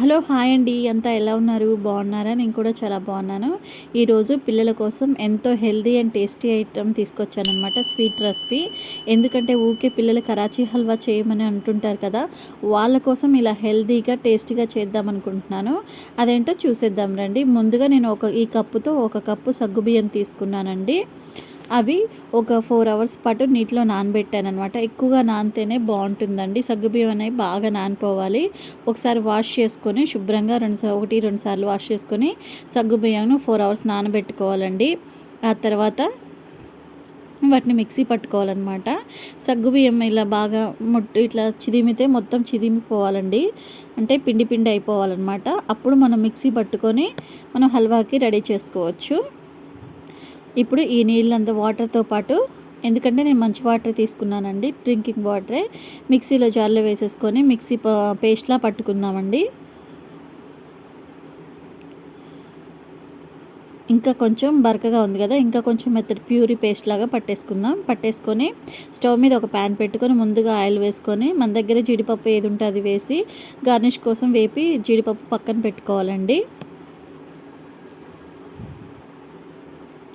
Hello hi అండి. అంతా ఎలా ఉన్నారు? బాగున్నారా? నేను కూడా చాలా బాగున్నాను. ఈరోజు పిల్లల కోసం ఎంతో హెల్దీ అండ్ టేస్టీ ఐటమ్ తీసుకొచ్చానమాట స్వీట్ రెసిపీ. ఎందుకంటే ఊకే పిల్లలు కరాచీ హల్వా చేయమని అంటుంటారు కదా వాళ్ళ కోసం ఇలా హెల్దీగా టేస్టీగా చేద్దాం అనుకుంటున్నాను అదేంటో చూసేద్దాం రండి. ముందుగా నేను ఒక ఈ కప్పుతో ఒక కప్పు సగ్గుబియ్యం తీసుకున్నానండి. అవి ఒక ఫోర్ అవర్స్ పాటు నీటిలో నానబెట్టాను అనమాట ఎక్కువగా నానితేనే బాగుంటుందండి. సగ్గుబియ్యం అనేవి బాగా నానిపోవాలి. ఒకసారి వాష్ చేసుకొని శుభ్రంగా రెండు ఒకటి రెండు సార్లు వాష్ చేసుకొని సగ్గుబియ్యంను ఫోర్ అవర్స్ నానబెట్టుకోవాలండి. ఆ తర్వాత వాటిని మిక్సీ పట్టుకోవాలన్నమాట. సగ్గుబియ్యం ఇలా బాగా ముట్టు ఇట్లా చిదిమితే మొత్తం చిదిమిపోవాలండి. అంటే పిండి పిండి అయిపోవాలన్నమాట. అప్పుడు మనం మిక్సీ పట్టుకొని మనం హల్వాకి రెడీ చేసుకోవచ్చు. ఇప్పుడు ఈ నీళ్ళంతా వాటర్తో పాటు ఎందుకంటే నేను మంచి వాటర్ తీసుకున్నానండి డ్రింకింగ్ వాటరే మిక్సీలో జార్లో వేసేసుకొని మిక్సీ పేస్ట్లా పట్టుకుందామండి. ఇంకా కొంచెం బరకగా ఉంది కదా ఇంకా కొంచెం మెత్తడి ప్యూరీ పేస్ట్ లాగా పట్టేసుకుందాం. పట్టేసుకొని స్టవ్ మీద ఒక ప్యాన్ పెట్టుకొని ముందుగా ఆయిల్ వేసుకొని మన దగ్గర జీడిపప్పు ఏది ఉంటే అది వేసి గార్నిష్ కోసం వేపి జీడిపప్పు పక్కన పెట్టుకోవాలండి.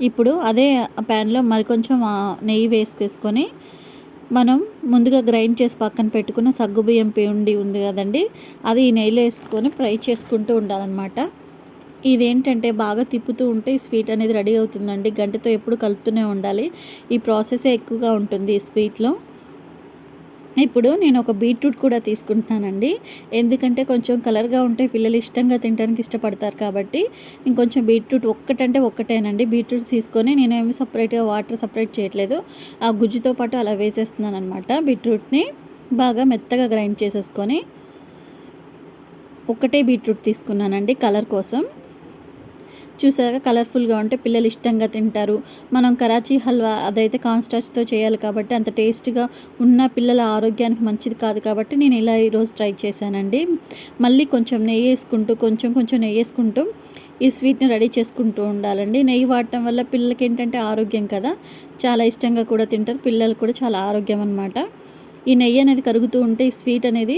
ఇప్పుడు అదే ప్యాన్లో మరికొంచెం నెయ్యి వేసుకేసుకొని మనం ముందుగా గ్రైండ్ చేసి పక్కన పెట్టుకున్న సగ్గుబియ్యం పిండి ఉంది కదండి అది ఈ నెయ్యిలో వేసుకొని ఫ్రై చేసుకుంటూ ఉండాలన్నమాట. ఇదేంటంటే బాగా తిప్పుతూ ఉంటే ఈ స్వీట్ అనేది రెడీ అవుతుందండి గంటతో ఎప్పుడు కలుపుతూనే ఉండాలి. ఈ ప్రాసెసే ఎక్కువగా ఉంటుంది ఈ స్వీట్లో. ఇప్పుడు నేను ఒక బీట్రూట్ కూడా తీసుకుంటున్నానండి. ఎందుకంటే కొంచెం కలర్గా ఉంటే పిల్లలు ఇష్టంగా తినడానికి ఇష్టపడతారు కాబట్టి ఇంకొంచెం బీట్రూట్ ఒక్కటంటే ఒక్కటేనండి. బీట్రూట్ తీసుకొని నేనేమి సపరేట్గా వాటర్ సపరేట్ చేయట్లేదు. ఆ గుజ్జుతో పాటు అలా వేసేస్తున్నాను అనమాట బీట్రూట్ని. బాగా మెత్తగా గ్రైండ్ చేసేసుకొని ఒక్కటే బీట్రూట్ తీసుకున్నానండి కలర్ కోసం. చూసాక కలర్ఫుల్గా ఉంటే పిల్లలు ఇష్టంగా తింటారు. మనం కరాచీ హల్వా అదైతే కాన్స్టాచ్తో చేయాలి కాబట్టి అంత టేస్ట్గా ఉన్న పిల్లల ఆరోగ్యానికి మంచిది కాదు కాబట్టి నేను ఇలా ఈరోజు ట్రై చేశానండి. మళ్ళీ కొంచెం నెయ్యి వేసుకుంటూ కొంచెం కొంచెం నెయ్యి వేసుకుంటూ ఈ స్వీట్ని రెడీ చేసుకుంటూ ఉండాలండి. నెయ్యి వాడటం వల్ల పిల్లలకి ఏంటంటే ఆరోగ్యం కదా. చాలా ఇష్టంగా కూడా తింటారు. పిల్లలు కూడా చాలా ఆరోగ్యం అనమాట ఈ నెయ్యి అనేది కరుగుతూ ఉంటే ఈ స్వీట్ అనేది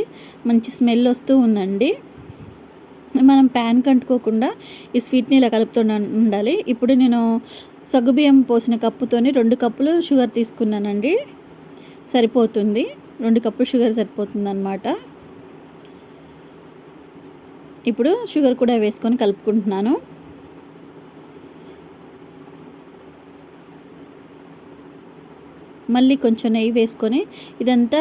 మంచి స్మెల్ వస్తూ ఉందండి. మనం ప్యాన్ కంటుకోకుండా ఈ స్వీట్ని ఇలా కలుపుతూ ఉండాలి. ఇప్పుడు నేను సగ్గుబియ్యం పోసిన కప్పుతోని రెండు కప్పులు షుగర్ తీసుకున్నానండి. సరిపోతుంది. రెండు కప్పులు షుగర్ సరిపోతుంది అనమాట ఇప్పుడు షుగర్ కూడా వేసుకొని కలుపుకుంటున్నాను. మళ్ళీ కొంచెం నెయ్యి వేసుకొని ఇదంతా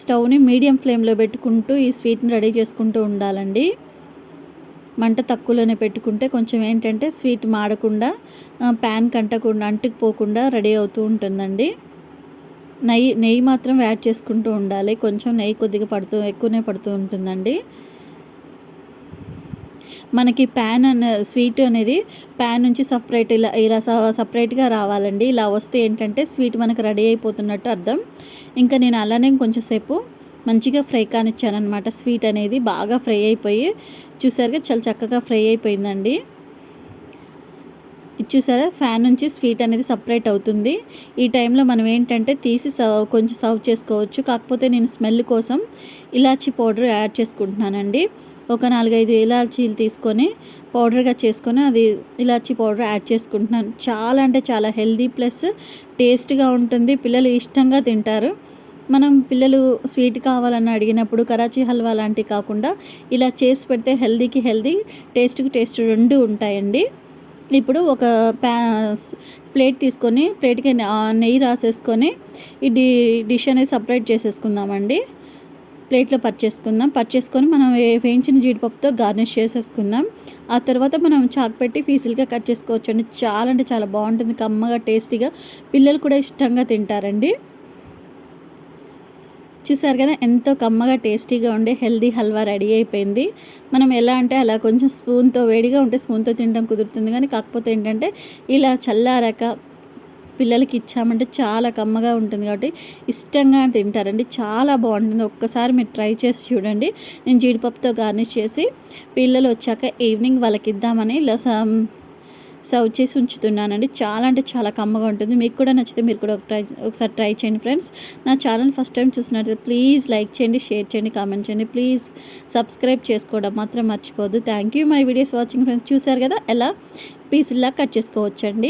స్టవ్ని మీడియం ఫ్లేమ్లో పెట్టుకుంటూ ఈ స్వీట్ని రెడీ చేసుకుంటూ ఉండాలండి. మంట తక్కువలోనే పెట్టుకుంటే కొంచెం ఏంటంటే స్వీట్ మాడకుండా ప్యాన్ కంటకుండా అంటుకుపోకుండా రెడీ అవుతూ ఉంటుందండి. నెయ్యి నెయ్యి మాత్రం యాడ్ చేసుకుంటూ ఉండాలి. కొంచెం నెయ్యి కొద్దిగా పడుతూ ఎక్కువనే పడుతూ ఉంటుందండి. మనకి ప్యాన్ అనే స్వీట్ అనేది ప్యాన్ నుంచి సపరేట్ ఇలా ఇలా సపరేట్గా రావాలండి. ఇలా వస్తే ఏంటంటే స్వీట్ మనకు రెడీ అయిపోతున్నట్టు అర్థం. ఇంకా నేను అలానే కొంచెంసేపు మంచిగా ఫ్రై కానిచ్చానమాట స్వీట్ అనేది బాగా ఫ్రై అయిపోయి చూసారుగా చాలా చక్కగా ఫ్రై అయిపోయిందండి. చూసారా? ఫ్యాన్ నుంచి స్వీట్ అనేది సపరేట్ అవుతుంది. ఈ టైంలో మనం ఏంటంటే తీసి సర్వ్ కొంచెం సర్వ్ చేసుకోవచ్చు. కాకపోతే నేను స్మెల్ కోసం ఇలాచీ పౌడర్ యాడ్ చేసుకుంటున్నానండి. ఒక నాలుగైదు ఇలాచీలు తీసుకొని పౌడర్గా చేసుకొని అది ఇలాచీ పౌడర్ యాడ్ చేసుకుంటున్నాను. చాలా అంటే చాలా హెల్దీ ప్లస్ టేస్ట్గా ఉంటుంది. పిల్లలు ఇష్టంగా తింటారు. మనం పిల్లలు స్వీట్ కావాలని అడిగినప్పుడు కరాచీ హల్వా లాంటివి కాకుండా ఇలా చేసి పెడితే హెల్దీకి హెల్దీ టేస్ట్కి టేస్ట్ రెండు ఉంటాయండి. ఇప్పుడు ఒక ప్యా ప్లేట్ తీసుకొని ప్లేట్కి నెయ్యి రాసేసుకొని ఈ డి డిష్ అనేది సపరేట్ చేసేసుకుందామండి. ప్లేట్లో పర్చేసుకుందాం పర్చేసుకొని మనం వేయించిన జీడిపప్పుతో గార్నిష్ చేసేసుకుందాం. ఆ తర్వాత మనం చాక్ పెట్టి పీసులుగా కట్ చేసుకోవచ్చు అండి చాలా అంటే చాలా బాగుంటుంది. కమ్మగా టేస్టీగా. పిల్లలు కూడా ఇష్టంగా తింటారండి. చూసారు కదా ఎంతో కమ్మగా టేస్టీగా ఉండే హెల్దీ హల్వా రెడీ అయిపోయింది. మనం ఎలా అంటే అలా కొంచెం స్పూన్తో వేడిగా ఉంటే స్పూన్తో తినడం కుదురుతుంది. కానీ కాకపోతే ఏంటంటే ఇలా చల్లారాక పిల్లలకి ఇచ్చామంటే చాలా కమ్మగా ఉంటుంది కాబట్టి ఇష్టంగా తింటారండి. చాలా బాగుంటుంది. ఒక్కసారి మీరు ట్రై చేసి చూడండి. నేను జీడిపప్పుతో గార్నిష్ చేసి పిల్లలు వచ్చాక ఈవినింగ్ వాళ్ళకి ఇద్దామని ఇలా సర్వ్ చేసి ఉంచుతున్నానండి. చాలా అంటే చాలా కమ్మగా ఉంటుంది. మీకు కూడా నచ్చితే మీరు కూడా ఒక ట్రై ఒకసారి ట్రై చేయండి ఫ్రెండ్స్. నా ఛానల్ ఫస్ట్ టైం చూసినట్లయితే ప్లీజ్ లైక్ చేయండి షేర్ చేయండి కామెంట్ చేయండి. ప్లీజ్ సబ్స్క్రైబ్ చేసుకోవడం మాత్రం మర్చిపోదు thank you. My videos watching friends చూసారు కదా? ఎలా? పీసుల్లా కట్ చేసుకోవచ్చండి.